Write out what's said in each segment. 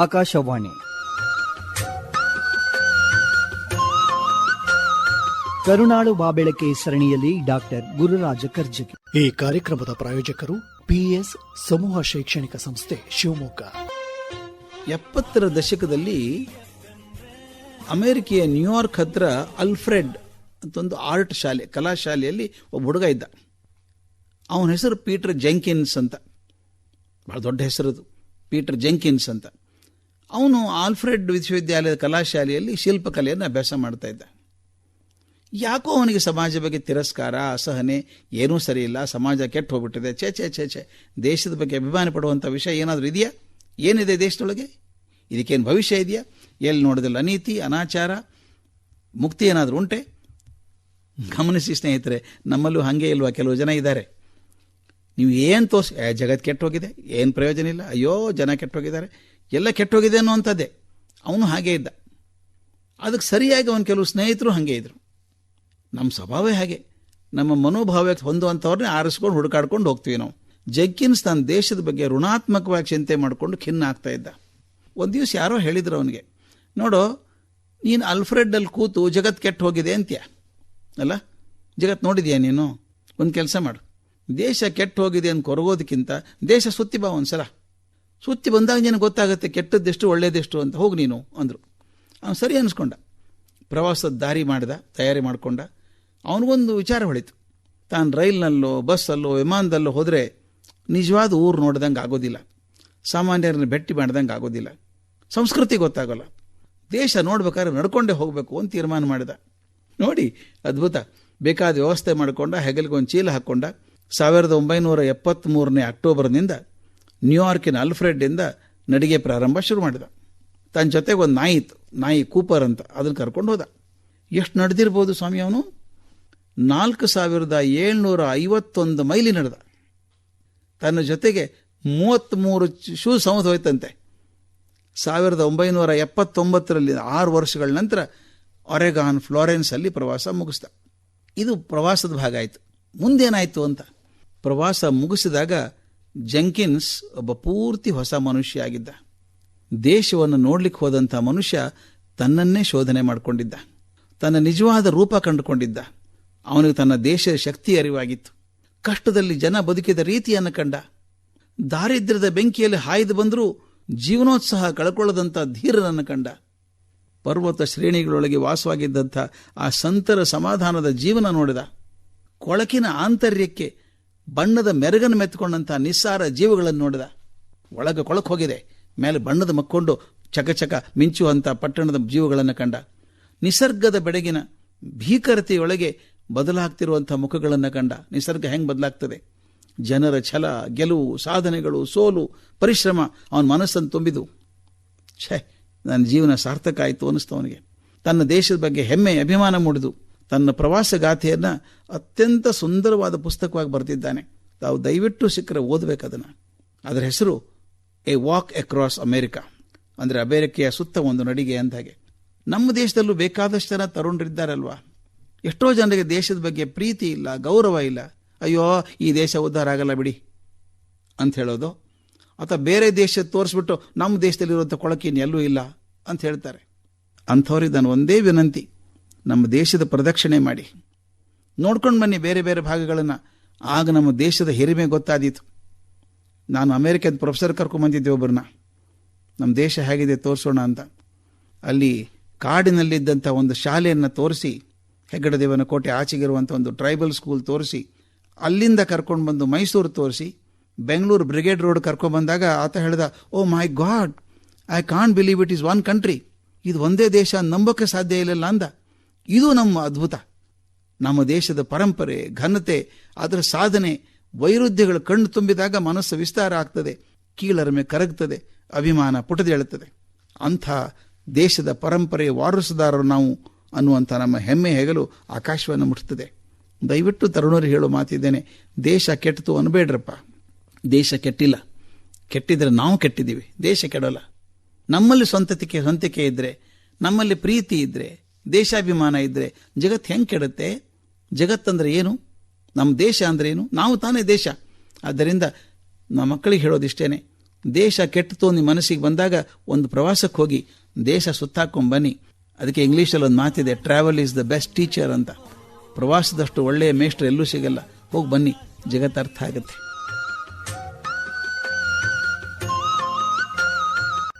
ಆಕಾಶವಾಣಿ. ಕರುಣಾಳು ಬಾಬೆಳಕೆ ಸರಣಿಯಲ್ಲಿ ಡಾಕ್ಟರ್ ಗುರುರಾಜ ಕರ್ಜಗಿ. ಈ ಕಾರ್ಯಕ್ರಮದ ಪ್ರಾಯೋಜಕರು ಪಿಎಸ್ ಸಮೂಹ ಶೈಕ್ಷಣಿಕ ಸಂಸ್ಥೆ ಶಿವಮೊಗ್ಗ. ಎಪ್ಪತ್ತರ ದಶಕದಲ್ಲಿ ಅಮೆರಿಕೆಯ ನ್ಯೂಯಾರ್ಕ್ ಹತ್ರ ಅಲ್ಫ್ರೆಡ್ ಅಂತ ಒಂದು ಆರ್ಟ್ ಶಾಲೆ ಕಲಾ ಶಾಲೆಯಲ್ಲಿ ಒಬ್ಬ ಹುಡುಗ ಇದ್ದ. ಅವನ ಹೆಸರು ಪೀಟರ್ ಜೆಂಕಿನ್ಸ್ ಅಂತ. ಬಹಳ ದೊಡ್ಡ ಹೆಸರದು. ಪೀಟರ್ ಜೆಂಕಿನ್ಸ್ ಅಂತ. ಅವನು ಆಲ್ಫ್ರೆಡ್ ವಿಶ್ವವಿದ್ಯಾಲಯದ ಕಲಾಶಾಲೆಯಲ್ಲಿ ಶಿಲ್ಪಕಲೆಯನ್ನು ಅಭ್ಯಾಸ ಮಾಡ್ತಾ ಇದ್ದ. ಯಾಕೋ ಅವನಿಗೆ ಸಮಾಜ ಬಗ್ಗೆ ತಿರಸ್ಕಾರ, ಅಸಹನೆ, ಏನೂ ಸರಿ ಇಲ್ಲ ಸಮಾಜ ಕೆಟ್ಟು ಹೋಗ್ಬಿಟ್ಟಿದೆ, ಛೇ ಛೇ ಛೇ ಛೇ, ದೇಶದ ಬಗ್ಗೆ ಅಭಿಮಾನ ಪಡುವಂಥ ವಿಷಯ ಏನಾದರೂ ಇದೆಯಾ? ಏನಿದೆ ದೇಶದೊಳಗೆ? ಇದಕ್ಕೇನು ಭವಿಷ್ಯ ಇದೆಯಾ? ಎಲ್ಲಿ ನೋಡಿದಲ್ಲಿ ಅನೀತಿ ಅನಾಚಾರ, ಮುಕ್ತಿ ಏನಾದರೂ ಉಂಟೆ? ಗಮನಿಸಿ ಸ್ನೇಹಿತರೆ, ನಮ್ಮಲ್ಲೂ ಹಾಗೆ ಇಲ್ವಾ ಕೆಲವು ಜನ ಇದ್ದಾರೆ. ನೀವು ಏನು ತೋರಿಸಿ ಜಗತ್ತು ಕೆಟ್ಟೋಗಿದೆ ಏನು ಪ್ರಯೋಜನ ಇಲ್ಲ? ಅಯ್ಯೋ, ಜನ ಕೆಟ್ಟೋಗಿದ್ದಾರೆ ಎಲ್ಲ ಕೆಟ್ಟೋಗಿದೆ ಅನ್ನುವಂಥದ್ದೇ. ಅವನು ಹಾಗೆ ಇದ್ದ. ಅದಕ್ಕೆ ಸರಿಯಾಗಿ ಅವನು ಕೆಲವು ಸ್ನೇಹಿತರು ಹಾಗೆ ಇದ್ದರು ನಮ್ಮ ಸ್ವಭಾವೇ ಹಾಗೆ? ನಮ್ಮ ಮನೋಭಾವ ಹೊಂದುವಂಥವ್ರನ್ನೇ ಆರಿಸ್ಕೊಂಡು ಹುಡುಕಾಡ್ಕೊಂಡು ಹೋಗ್ತೀವಿ ನಾವು. ಜಗ್ಗಿನ್ಸ್ ತನ್ನ ದೇಶದ ಬಗ್ಗೆ ಋಣಾತ್ಮಕವಾಗಿ ಚಿಂತೆ ಮಾಡಿಕೊಂಡು ಖಿನ್ನ ಆಗ್ತಾ ಇದ್ದ. ಒಂದು ದಿವಸ ಯಾರೋ ಹೇಳಿದ್ರು ಅವನಿಗೆ, ನೋಡು, ನೀನು ಅಲ್ಫ್ರೆಡ್ಡಲ್ಲಿ ಕೂತು ಜಗತ್ತು ಕೆಟ್ಟು ಹೋಗಿದೆ ಅಂತ್ಯ? ಅಲ್ಲ ಜಗತ್ತು ನೋಡಿದ್ಯಾ ನೀನು? ಒಂದು ಕೆಲಸ ಮಾಡು. ದೇಶ ಕೆಟ್ಟು ಹೋಗಿದೆ ಅಂತ ಕೊರಗೋದಕ್ಕಿಂತ ದೇಶ ಸುತ್ತಿ ಬಾ ಒಂದ್ಸಲ. ಸುತ್ತಿ ಬಂದಾಗ ನಿನಗೆ ಗೊತ್ತಾಗುತ್ತೆ ಕೆಟ್ಟದ್ದೆಷ್ಟು ಒಳ್ಳೇದೆಷ್ಟು ಅಂತ. ಹೋಗಿ ನೀನು, ಅಂದರು. ಅವನು ಸರಿ ಅನ್ನಿಸ್ಕೊಂಡ ಪ್ರವಾಸದ ದಾರಿ ಮಾಡಿದ, ತಯಾರಿ ಮಾಡಿಕೊಂಡ. ಅವನಿಗೊಂದು ವಿಚಾರ ಹೊಳಿತು. ತಾನು ರೈಲ್ನಲ್ಲೋ, ಬಸ್ಸಲ್ಲೋ, ವಿಮಾನದಲ್ಲೋ ಹೋದರೆ ನಿಜವಾದ ಊರು ನೋಡ್ದಂಗೆ ಆಗೋದಿಲ್ಲ. ಸಾಮಾನ್ಯರನ್ನ ಭೇಟಿ ಮಾಡ್ದಂಗೆ ಆಗೋದಿಲ್ಲ. ಸಂಸ್ಕೃತಿ ಗೊತ್ತಾಗೋಲ್ಲ. ದೇಶ ನೋಡ್ಬೇಕಾದ್ರೆ ನಡ್ಕೊಂಡೇ ಹೋಗಬೇಕು ಅಂತ ತೀರ್ಮಾನ ಮಾಡಿದ. ನೋಡಿ, ಅದ್ಭುತ. ಬೇಕಾದ ವ್ಯವಸ್ಥೆ ಮಾಡಿಕೊಂಡ ಹೆಗಲಿಗೆ ಒಂದು ಚೀಲ ಹಾಕ್ಕೊಂಡ ಸಾವಿರದ ಒಂಬೈನೂರ ಎಪ್ಪತ್ತ್ಮೂರನೇ ಅಕ್ಟೋಬರ್ನಿಂದ ನ್ಯೂಯಾರ್ಕಿನ ಅಲ್ಫ್ರೆಡ್ಡಿಂದ ನಡಿಗೆ ಪ್ರಾರಂಭ ಶುರು ಮಾಡಿದ. ತನ್ನ ಜೊತೆಗೆ ಒಂದು ನಾಯಿ ಇತ್ತು. ನಾಯಿ ಕೂಪರ್ ಅಂತ. ಅದನ್ನು ಕರ್ಕೊಂಡು ಹೋದ. ಎಷ್ಟು ನಡೆದಿರ್ಬೋದು ಸ್ವಾಮಿ ಅವನು? ನಾಲ್ಕು ಸಾವಿರದ ಏಳ್ನೂರ ಐವತ್ತೊಂದು ಮೈಲಿ ನಡೆದ. ತನ್ನ ಜೊತೆಗೆ ಮೂವತ್ತ್ಮೂರು ಶೂ ಸಮುದ ಹೋಯ್ತಂತೆ. ಸಾವಿರದ ಒಂಬೈನೂರ ಎಪ್ಪತ್ತೊಂಬತ್ತರಲ್ಲಿ ಆರು ವರ್ಷಗಳ ನಂತರ ಒರೆಗಾನ್ ಫ್ಲಾರೆನ್ಸಲ್ಲಿ ಪ್ರವಾಸ ಮುಗಿಸ್ದ. ಇದು ಪ್ರವಾಸದ ಭಾಗ ಆಯಿತು. ಮುಂದೇನಾಯಿತು ಅಂತ? ಪ್ರವಾಸ ಮುಗಿಸಿದಾಗ ಜಂಕಿನ್ಸ್ ಒಬ್ಬ ಪೂರ್ತಿ ಹೊಸ ಮನುಷ್ಯ ಆಗಿದ್ದ. ದೇಶವನ್ನು ನೋಡ್ಲಿಕ್ಕೆ ಹೋದಂಥ ಮನುಷ್ಯ ತನ್ನನ್ನೇ ಶೋಧನೆ ಮಾಡಿಕೊಂಡಿದ್ದ. ತನ್ನ ನಿಜವಾದ ರೂಪ ಕಂಡುಕೊಂಡಿದ್ದ. ಅವನಿಗೆ ತನ್ನ ದೇಶದ ಶಕ್ತಿ ಅರಿವಾಗಿತ್ತು. ಕಷ್ಟದಲ್ಲಿ ಜನ ಬದುಕಿದ ರೀತಿಯನ್ನು ಕಂಡ. ದಾರಿದ್ರ್ಯದ ಬೆಂಕಿಯಲ್ಲಿ ಹಾಯ್ದು ಬಂದರೂ ಜೀವನೋತ್ಸಾಹ ಕಳ್ಕೊಳ್ಳದಂಥ ಧೀರನನ್ನು ಕಂಡ. ಪರ್ವತ ಶ್ರೇಣಿಗಳೊಳಗೆ ವಾಸವಾಗಿದ್ದಂಥ ಆ ಸಂತರ ಸಮಾಧಾನದ ಜೀವನ ನೋಡಿದ. ಕೊಳಕಿನ ಆಂತರ್ಯಕ್ಕೆ ಬಣ್ಣದ ಮೆರಗನ್ನು ಮೆತ್ತುಕೊಂಡಂಥ ನಿಸ್ಸಾರ ಜೀವಗಳನ್ನು ನೋಡಿದ. ಒಳಗೆ ಕೊಳಕು ಹೋಗಿದೆ. ಮೇಲೆ ಬಣ್ಣದ ಮಕ್ಕೊಂಡು ಚಕಚಕ ಮಿಂಚುವಂಥ ಪಟ್ಟಣದ ಜೀವಗಳನ್ನು ಕಂಡ. ನಿಸರ್ಗದ ಬೆಡಗಿನ ಭೀಕರತೆಯೊಳಗೆ ಬದಲಾಗ್ತಿರುವಂಥ ಮುಖಗಳನ್ನು ಕಂಡ. ನಿಸರ್ಗ ಹೆಂಗೆ ಬದಲಾಗ್ತದೆ? ಜನರ ಛಲ, ಗೆಲುವು, ಸಾಧನೆಗಳು, ಸೋಲು, ಪರಿಶ್ರಮ ಅವನ ಮನಸ್ಸನ್ನು ತುಂಬಿದು ಛೇ, ನನ್ನ ಜೀವನ ಸಾರ್ಥಕ ಆಯಿತು ಅನ್ನಿಸ್ತವನಿಗೆ ತನ್ನ ದೇಶದ ಬಗ್ಗೆ ಹೆಮ್ಮೆ, ಅಭಿಮಾನ ಮೂಡಿದು ತನ್ನ ಪ್ರವಾಸ ಗಾಥೆಯನ್ನು ಅತ್ಯಂತ ಸುಂದರವಾದ ಪುಸ್ತಕವಾಗಿ ಬರೆದಿದ್ದಾನೆ ತಾವು ದಯವಿಟ್ಟು ಸಿಕ್ಕರೆ ಓದಬೇಕು ಅದನ್ನು. ಅದರ ಹೆಸರು ಎ ವಾಕ್ ಅಕ್ರಾಸ್ ಅಮೇರಿಕಾ ಅಂದರೆ ಅಮೇರಿಕೆಯ ಸುತ್ತ ಒಂದು ನಡಿಗೆ ಅಂದಾಗೆ ನಮ್ಮ ದೇಶದಲ್ಲೂ ಬೇಕಾದಷ್ಟು ಜನ ತರುಣರಿದ್ದಾರಲ್ವಾ? ಎಷ್ಟೋ ಜನರಿಗೆ ದೇಶದ ಬಗ್ಗೆ ಪ್ರೀತಿ ಇಲ್ಲ, ಗೌರವ ಇಲ್ಲ. ಅಯ್ಯೋ, ಈ ದೇಶ ಉದ್ಧಾರ ಆಗಲ್ಲ ಬಿಡಿ ಅಂತ ಹೇಳೋದು. ಅಥವಾ ಬೇರೆ ದೇಶ ತೋರಿಸ್ಬಿಟ್ಟು ನಮ್ಮ ದೇಶದಲ್ಲಿರುವಂಥ ಕೊಳಕಿನ ಎಲ್ಲೂ ಇಲ್ಲ ಅಂತ ಹೇಳ್ತಾರೆ. ಅಂಥವ್ರಿಗೆ ನಾನು ಒಂದೇ ವಿನಂತಿ. ನಮ್ಮ ದೇಶದ ಪ್ರದಕ್ಷಿಣೆ ಮಾಡಿ. ನೋಡ್ಕೊಂಡು ಬನ್ನಿ ಬೇರೆ ಬೇರೆ ಭಾಗಗಳನ್ನು. ಆಗ ನಮ್ಮ ದೇಶದ ಹಿರಿಮೆ ಗೊತ್ತಾದೀತು. ನಾನು ಅಮೇರಿಕದ ಪ್ರೊಫೆಸರ್ ಕರ್ಕೊಂಬಂದಿದ್ದೆ ಒಬ್ಬರನ್ನ ನಮ್ಮ ದೇಶ ಹೇಗಿದೆ ತೋರಿಸೋಣ ಅಂತ. ಅಲ್ಲಿ ಕಾಡಿನಲ್ಲಿದ್ದಂಥ ಒಂದು ಶಾಲೆಯನ್ನು ತೋರಿಸಿ, ಹೆಗ್ಗಡದೇವನ ಕೋಟೆ ಆಚೆಗಿರುವಂಥ ಒಂದು ಟ್ರೈಬಲ್ ಸ್ಕೂಲ್ ತೋರಿಸಿ, ಅಲ್ಲಿಂದ ಕರ್ಕೊಂಡು ಬಂದು ಮೈಸೂರು ತೋರಿಸಿ, ಬೆಂಗಳೂರು ಬ್ರಿಗೇಡ್ ರೋಡ್ ಕರ್ಕೊಂಡ್ಬಂದಾಗ ಆತ ಹೇಳ್ದ, ಓ my god, I can't believe it is one country. ಇದು ಒಂದೇ ದೇಶ, ನಂಬಕ್ಕೆ ಸಾಧ್ಯ ಇಲ್ಲ ಅಂದ ಇದು ನಮ್ಮ ಅದ್ಭುತ. ನಮ್ಮ ದೇಶದ ಪರಂಪರೆ, ಘನತೆ, ಅದರ ಸಾಧನೆ, ವೈರುಧ್ಯಗಳು ಕಣ್ಣು ತುಂಬಿದಾಗ ಮನಸ್ಸು ವಿಸ್ತಾರ ಆಗ್ತದೆ, ಕೀಳರಮೆ ಕರಗ್ತದೆ, ಅಭಿಮಾನ ಪುಟದೇಳುತ್ತದೆ. ಅಂಥ ದೇಶದ ಪರಂಪರೆ ವಾರಸುದಾರರು ನಾವು ಅನ್ನುವಂಥ ನಮ್ಮ ಹೆಮ್ಮೆ ಹೆಗಲು ಆಕಾಶವನ್ನು ಮುಟ್ಟುತ್ತದೆ. ದಯವಿಟ್ಟು ತರುಣರು ಹೇಳೋ ಮಾತಿದ್ದೇನೆ, ದೇಶ ಕೆಟ್ಟಿತು ಅನ್ಬೇಡ್ರಪ್ಪ. ದೇಶ ಕೆಟ್ಟಿಲ್ಲ. ಕೆಟ್ಟಿದ್ರೆ ನಾವು ಕೆಟ್ಟಿದ್ದೀವಿ. ದೇಶ ಕೆಡಲ್ಲ. ನಮ್ಮಲ್ಲಿ ಸ್ವಂತತಿಕೆ, ಸ್ವಂತಿಕೆ ಇದ್ದರೆ ನಮ್ಮಲ್ಲಿ ಪ್ರೀತಿ ಇದ್ದರೆ ದೇಶಾಭಿಮಾನ ಇದ್ದರೆ ಜಗತ್ತು ಹೆಂಗೆ ಕೆಡುತ್ತೆ? ಜಗತ್ತಂದ್ರೆ ಏನು? ನಮ್ಮ ದೇಶ ಅಂದ್ರೆ ಏನು? ನಾವು ತಾನೇ ದೇಶ. ಆದ್ದರಿಂದ ನಮ್ಮ ಮಕ್ಕಳಿಗೆ ಹೇಳೋದಿಷ್ಟೇನೆ, ದೇಶ ಕೆಟ್ಟತು ನಿಮ್ಮ ಮನಸ್ಸಿಗೆ ಬಂದಾಗ ಒಂದು ಪ್ರವಾಸಕ್ಕೆ ಹೋಗಿ, ದೇಶ ಸುತ್ತಾಕೊಂಡು ಬನ್ನಿ. ಅದಕ್ಕೆ ಇಂಗ್ಲೀಷಲ್ಲಿ ಒಂದು ಮಾತಿದೆ travel is the best teacher ಅಂತ. ಪ್ರವಾಸದಷ್ಟು ಒಳ್ಳೆಯ ಮೇಷ್ಟ್ರು ಎಲ್ಲೂ ಸಿಗಲ್ಲ. ಹೋಗಿ ಬನ್ನಿ ಜಗತ್ತು ಅರ್ಥ ಆಗುತ್ತೆ.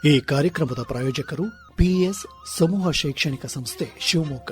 ಈ ಕಾರ್ಯಕ್ರಮದ ಪ್ರಾಯೋಜಕರು ಪಿಎಸ್ ಸಮೂಹ ಶೈಕ್ಷಣಿಕ ಸಂಸ್ಥೆ ಶಿವಮೊಗ್ಗ.